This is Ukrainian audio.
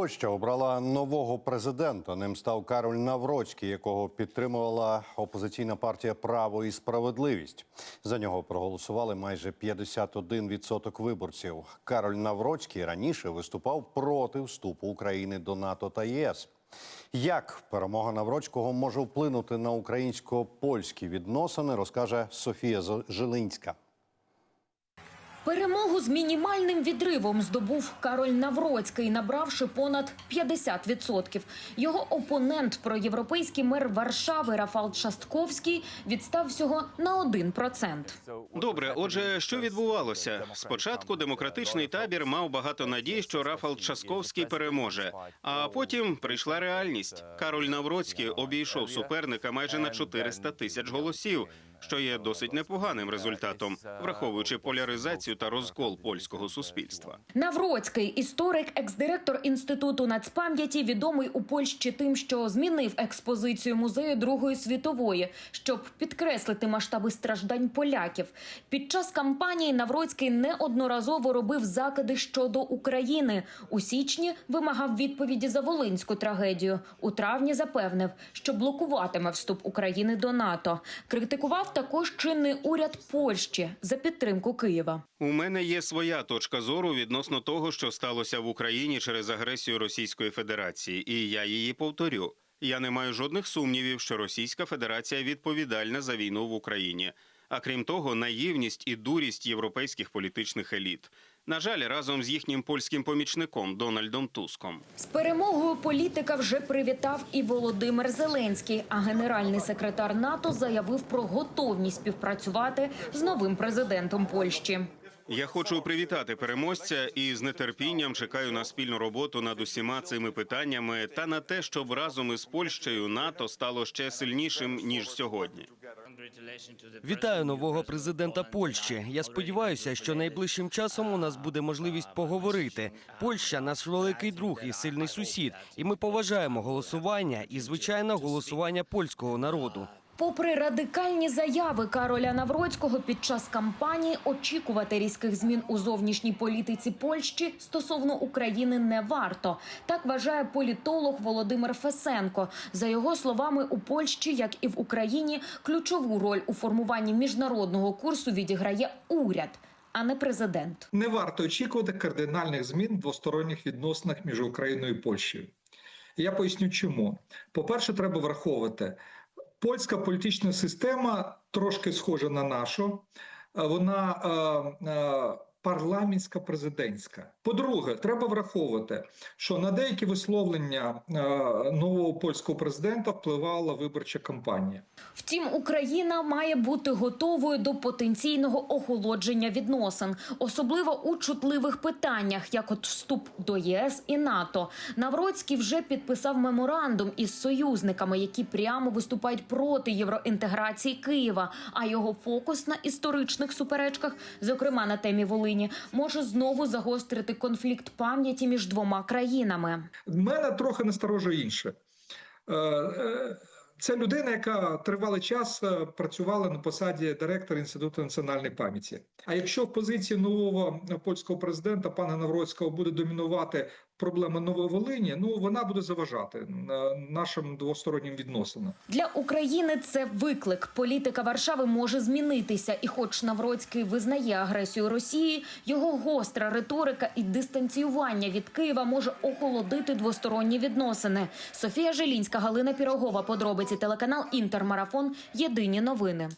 Польща обрала нового президента. Ним став Кароль Навроцький, якого підтримувала опозиційна партія Право і справедливість. За нього проголосували майже 51% виборців. Кароль Навроцький раніше виступав проти вступу України до НАТО та ЄС. Як перемога Навроцького може вплинути на українсько-польські відносини, розкаже Софія Жилинська. Перемогу з мінімальним відривом здобув Кароль Навроцький, набравши понад 50%. Його опонент, проєвропейський мер Варшави Рафал Частковський, відстав всього на 1%. Добре, отже, що відбувалося? Спочатку демократичний табір мав багато надій, що Рафал Часковський переможе. А потім прийшла реальність. Кароль Навроцький обійшов суперника майже на 400 тисяч голосів, що є досить непоганим результатом, враховуючи поляризацію та розкол польського суспільства. Навроцький, історик, екс-директор інституту нацпам'яті, відомий у Польщі тим, що змінив експозицію музею Другої світової, щоб підкреслити масштаби страждань поляків. Під час кампанії Навроцький неодноразово робив закиди щодо України. У січні вимагав відповіді за волинську трагедію. У травні запевнив, що блокуватиме вступ України до НАТО. Критикував також чинний уряд Польщі за підтримку Києва. У мене є своя точка зору відносно того, що сталося в Україні через агресію Російської Федерації, і я її повторю. Я не маю жодних сумнівів, що Російська Федерація відповідальна за війну в Україні. А крім того, наївність і дурість європейських політичних еліт. На жаль, разом з їхнім польським помічником Дональдом Туском. З перемогою політика вже привітав і Володимир Зеленський. А генеральний секретар НАТО заявив про готовність співпрацювати з новим президентом Польщі. Я хочу привітати переможця і з нетерпінням чекаю на спільну роботу над усіма цими питаннями та на те, щоб разом із Польщею НАТО стало ще сильнішим ніж сьогодні. Вітаю нового президента Польщі. Я сподіваюся, що найближчим часом у нас буде можливість поговорити. Польща наш великий друг і сильний сусід, і ми поважаємо голосування і звичайно голосування польського народу. Попри радикальні заяви Кароля Навроцького під час кампанії, очікувати різких змін у зовнішній політиці Польщі стосовно України не варто. Так вважає політолог Володимир Фесенко. За його словами, у Польщі, як і в Україні, ключову роль у формуванні міжнародного курсу відіграє уряд, а не президент. Не варто очікувати кардинальних змін в двосторонніх відносинах між Україною і Польщею. Я поясню, чому. По-перше, треба враховувати, польська політична система трошки схожа на нашу. Е, Вона е, е, парламентська президентська. По-друге, треба враховувати, що на деякі висловлення е, нового польського президента впливала виборча кампанія. Втім, Україна має бути готовою до потенційного охолодження відносин, особливо у чутливих питаннях, як от вступ до ЄС і НАТО. Навроцький вже підписав меморандум із союзниками, які прямо виступають проти євроінтеграції Києва. А його фокус на історичних суперечках, зокрема на темі Волині, може знову загострити конфлікт пам'яті між двома країнами. мене трохи насторожує інше. Е, е, Це людина, яка тривалий час е, працювала на посаді директора Інституту національної пам'яті. А якщо в позиції нового польського президента пана Навроцького буде домінувати проблема Нової Волині, ну вона буде заважати е, нашим двостороннім відносинам. Для України це виклик. Політика Варшави може змінитися, і, хоч Навроцький визнає агресію Росії, його гостра риторика і дистанціювання від Києва може охолодити двосторонні відносини. Софія Желінська, Галина Пірогова. Подробиці телеканал Інтермарафон. Єдині новини.